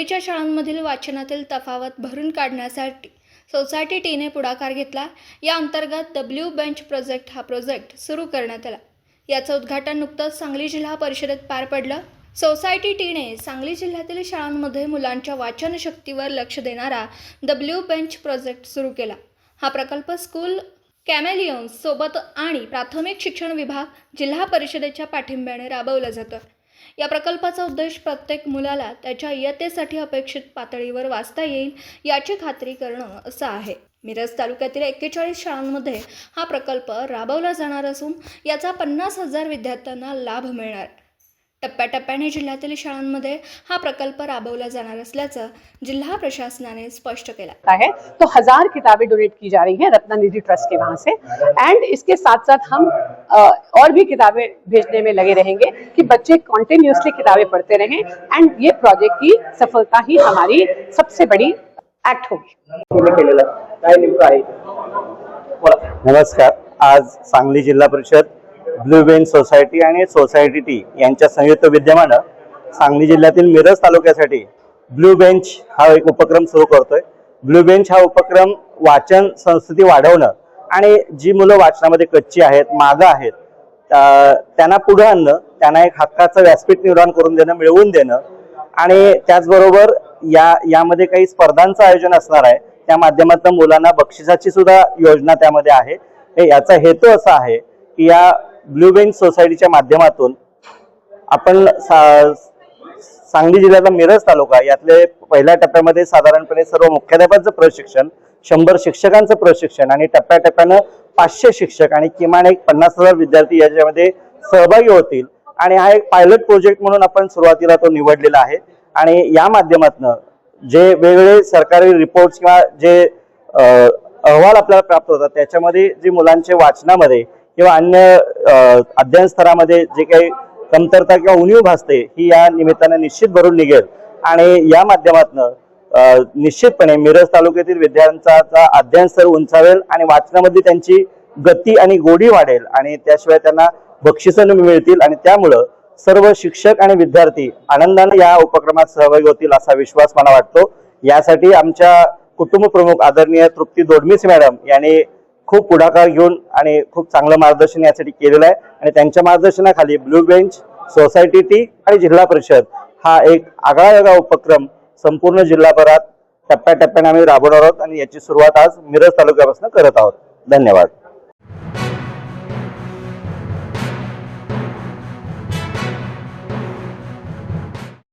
सांगलीच्या शाळांमधील वाचनातील तफावत भरून काढण्यासाठी सोसायटी टीने पुढाकार घेतला. या अंतर्गत डब्ल्यू बेंच प्रोजेक्ट हा प्रोजेक्ट सुरू करण्यात आला. याचं उद्घाटन नुकतंच सांगली जिल्हा परिषदेत पार पडलं. सोसायटी टीने सांगली जिल्ह्यातील शाळांमध्ये मुलांच्या वाचन शक्तीवर लक्ष देणारा डब्ल्यू बेंच प्रोजेक्ट सुरू केला. हा प्रकल्प स्कूल कॅमेलियन्स सोबत आणि प्राथमिक शिक्षण विभाग जिल्हा परिषदेच्या पाठिंब्याने राबवला जातो या प्रकल्पाचा उद्देश प्रत्येक मुलाला त्याच्या इयत्तेसाठी अपेक्षित पातळीवर वाचता येईल याची खात्री करणं असं आहे. मिरज तालुक्यातील एक्केचाळीस शाळांमध्ये हा प्रकल्प राबवला जाणार असून याचा पन्नास हजार विद्यार्थ्यांना लाभ मिळणार. टप्प्याटप्प्याने जिल्ह्यातील शाळांमध्ये हा प्रकल्प राबवला जाणार असल्याचं जिल्हा प्रशासनाने स्पष्ट केलं. है तो हजार किताबें डोनेट की जा रही हैं रत्नानिधि ट्रस्ट के वहां से. एंड इसके साथ साथ हम और भी किताबें भेजने में लगे रहेंगे कि बच्चे कॉन्टिन्यूसली किताबें पढ़ते रहें एंड ये प्रोजेक्ट की सफलता ही हमारी सबसे बड़ी एक्ट होगी. नमस्कार. आज सांगली जिल्हा परिषद ब्लू वेन सोसायटी आणि सोसायटी टी यांच्या संयुक्त विद्यमानं सांगली जिल्ह्यातील मिरज तालुक्यासाठी ब्लू बेंच हा एक उपक्रम सुरू करतोय. ब्लू बेंच हा उपक्रम वाचन संस्कृती वाढवणं आणि जी मुलं वाचनामध्ये कच्ची आहेत मागं आहेत त्यांना पुढे आणणं त्यांना एक हक्काचं व्यासपीठ निर्माण करून देणं मिळवून देणं आणि त्याचबरोबर या यामध्ये काही स्पर्धांचं आयोजन असणार आहे. त्या माध्यमातून मुलांना बक्षिसाची सुद्धा योजना त्यामध्ये आहे. हे याचा हेतू असा आहे की या ब्लू बेंच सोसायटीच्या माध्यमातून आपण सा- सांगली जिल्ह्यातला मिरज तालुका यातले पहिल्या टप्प्यामध्ये साधारणपणे सर्व मुख्याध्यापकांचं प्रशिक्षण शंभर शिक्षकांचं प्रशिक्षण आणि टप्प्याटप्प्यानं पाचशे शिक्षक आणि किमान एक पन्नास हजार विद्यार्थी याच्यामध्ये सहभागी होतील. आणि हा एक पायलट प्रोजेक्ट म्हणून आपण सुरुवातीला तो निवडलेला आहे. आणि या माध्यमातून जे वेगवेगळे सरकारी रिपोर्ट्स किंवा जे अहवाल आपल्याला प्राप्त होतात त्याच्यामध्ये जे मुलांचे वाचनामध्ये किंवा अन्य अध्ययन स्तरामध्ये जे काही कमतरता किंवा उणीव भासते ही या निमित्तानं निश्चित भरून निघेल. आणि या माध्यमातून निश्चितपणे मिरज तालुक्यातील विद्यार्थ्यांचा अध्ययन स्तर उंचावेल आणि वाचनामध्ये त्यांची गती आणि गोडी वाढेल आणि त्याशिवाय त्यांना बक्षिसं मिळतील आणि त्यामुळं सर्व शिक्षक आणि विद्यार्थी आनंदाने या उपक्रमात सहभागी होतील असा विश्वास मला वाटतो. यासाठी आमच्या कुटुंब प्रमुख आदरणीय तृप्ती दोडमीस मॅडम यांनी खूप पुढाकार घेऊन आणि खूप चांगलं मार्गदर्शन यासाठी केलेलं आहे. आणि त्यांच्या मार्गदर्शनाखाली ब्लू बेंच सोसायटी टी आणि जिल्हा परिषद हा एक आगळा वेगळा उपक्रम संपूर्ण जिल्हाभरात टप्प्याटप्प्याने आम्ही राबवणार आहोत. आणि याची सुरुवात आज मिरज तालुक्यापासून करत आहोत. धन्यवाद.